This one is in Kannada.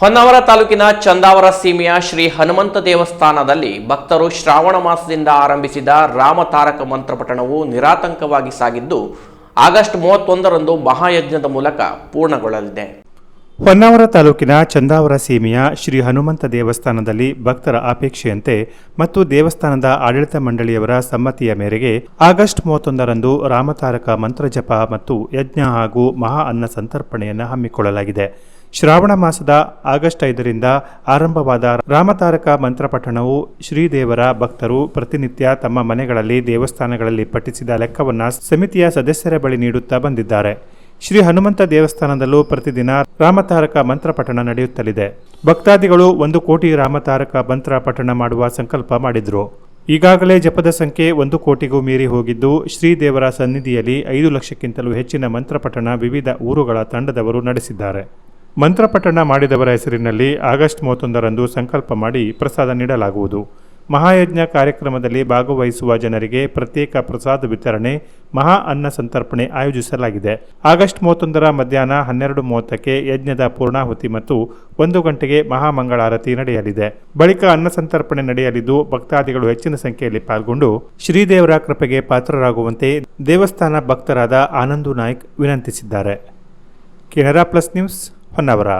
ಹೊನ್ನಾವರ ತಾಲೂಕಿನ ಚಂದಾವರ ಸೀಮೆಯ ಶ್ರೀ ಹನುಮಂತ ದೇವಸ್ಥಾನದಲ್ಲಿ ಭಕ್ತರು ಶ್ರಾವಣ ಮಾಸದಿಂದ ಆರಂಭಿಸಿದ ರಾಮತಾರಕ ಮಂತ್ರಪಠಣವು ನಿರಾತಂಕವಾಗಿ ಸಾಗಿದ್ದು ಆಗಸ್ಟ್ ಮೂವತ್ತೊಂದರಂದು ಮಹಾಯಜ್ಞದ ಮೂಲಕ ಪೂರ್ಣಗೊಳ್ಳಲಿದೆ. ಹೊನ್ನಾವರ ತಾಲೂಕಿನ ಚಂದಾವರ ಸೀಮೆಯ ಶ್ರೀ ಹನುಮಂತ ದೇವಸ್ಥಾನದಲ್ಲಿ ಭಕ್ತರ ಅಪೇಕ್ಷೆಯಂತೆ ಮತ್ತು ದೇವಸ್ಥಾನದ ಆಡಳಿತ ಮಂಡಳಿಯವರ ಸಮ್ಮತಿಯ ಮೇರೆಗೆ ಆಗಸ್ಟ್ ಮೂವತ್ತೊಂದರಂದು ರಾಮತಾರಕ ಮಂತ್ರಜಪ ಮತ್ತು ಯಜ್ಞ ಹಾಗೂ ಮಹಾ ಅನ್ನ ಸಂತರ್ಪಣೆಯನ್ನು ಹಮ್ಮಿಕೊಳ್ಳಲಾಗಿದೆ. ಶ್ರಾವಣ ಮಾಸದ ಆಗಸ್ಟ್ ಐದರಿಂದ ಆರಂಭವಾದ ರಾಮತಾರಕ ಮಂತ್ರಪಠಣವು ಶ್ರೀದೇವರ ಭಕ್ತರು ಪ್ರತಿನಿತ್ಯ ತಮ್ಮ ಮನೆಗಳಲ್ಲಿ ದೇವಸ್ಥಾನಗಳಲ್ಲಿ ಪಠಿಸಿದ ಲೆಕ್ಕವನ್ನು ಸಮಿತಿಯ ಸದಸ್ಯರ ಬಳಿ ನೀಡುತ್ತಾ ಬಂದಿದ್ದಾರೆ. ಶ್ರೀ ಹನುಮಂತ ದೇವಸ್ಥಾನದಲ್ಲೂ ಪ್ರತಿದಿನ ರಾಮತಾರಕ ಮಂತ್ರ ಪಠಣ ನಡೆಯುತ್ತಲಿದೆ. ಭಕ್ತಾದಿಗಳು ಒಂದು ಕೋಟಿ ರಾಮತಾರಕ ಮಂತ್ರ ಪಠಣ ಮಾಡುವ ಸಂಕಲ್ಪ ಮಾಡಿದ್ರು. ಈಗಾಗಲೇ ಜಪದ ಸಂಖ್ಯೆ ಒಂದು ಕೋಟಿಗೂ ಮೀರಿ ಹೋಗಿದ್ದು ಶ್ರೀದೇವರ ಸನ್ನಿಧಿಯಲ್ಲಿ ಐದು ಲಕ್ಷಕ್ಕಿಂತಲೂ ಹೆಚ್ಚಿನ ಮಂತ್ರಪಠಣ ವಿವಿಧ ಊರುಗಳ ತಂಡದವರು ನಡೆಸಿದ್ದಾರೆ. ಮಂತ್ರಪಠಣ ಮಾಡಿದವರ ಹೆಸರಿನಲ್ಲಿ ಆಗಸ್ಟ್ ಮೂವತ್ತೊಂದರಂದು ಸಂಕಲ್ಪ ಮಾಡಿ ಪ್ರಸಾದ ನೀಡಲಾಗುವುದು. ಮಹಾಯಜ್ಞ ಕಾರ್ಯಕ್ರಮದಲ್ಲಿ ಭಾಗವಹಿಸುವ ಜನರಿಗೆ ಪ್ರತ್ಯೇಕ ಪ್ರಸಾದ ವಿತರಣೆ, ಮಹಾ ಅನ್ನ ಸಂತರ್ಪಣೆ ಆಯೋಜಿಸಲಾಗಿದೆ. ಆಗಸ್ಟ್ ಮೂವತ್ತೊಂದರ ಮಧ್ಯಾಹ್ನ ಹನ್ನೆರಡು ಮೂವತ್ತಕ್ಕೆ ಯಜ್ಞದ ಪೂರ್ಣಾಹುತಿ ಮತ್ತು ಒಂದು ಗಂಟೆಗೆ ಮಹಾಮಂಗಳಾರತಿ ನಡೆಯಲಿದೆ. ಬಳಿಕ ಅನ್ನ ಸಂತರ್ಪಣೆ ನಡೆಯಲಿದ್ದು, ಭಕ್ತಾದಿಗಳು ಹೆಚ್ಚಿನ ಸಂಖ್ಯೆಯಲ್ಲಿ ಪಾಲ್ಗೊಂಡು ಶ್ರೀದೇವರ ಕೃಪೆಗೆ ಪಾತ್ರರಾಗುವಂತೆ ದೇವಸ್ಥಾನ ಭಕ್ತರಾದ Anandu Naik ವಿನಂತಿಸಿದ್ದಾರೆ. Canara plus news Honnavar.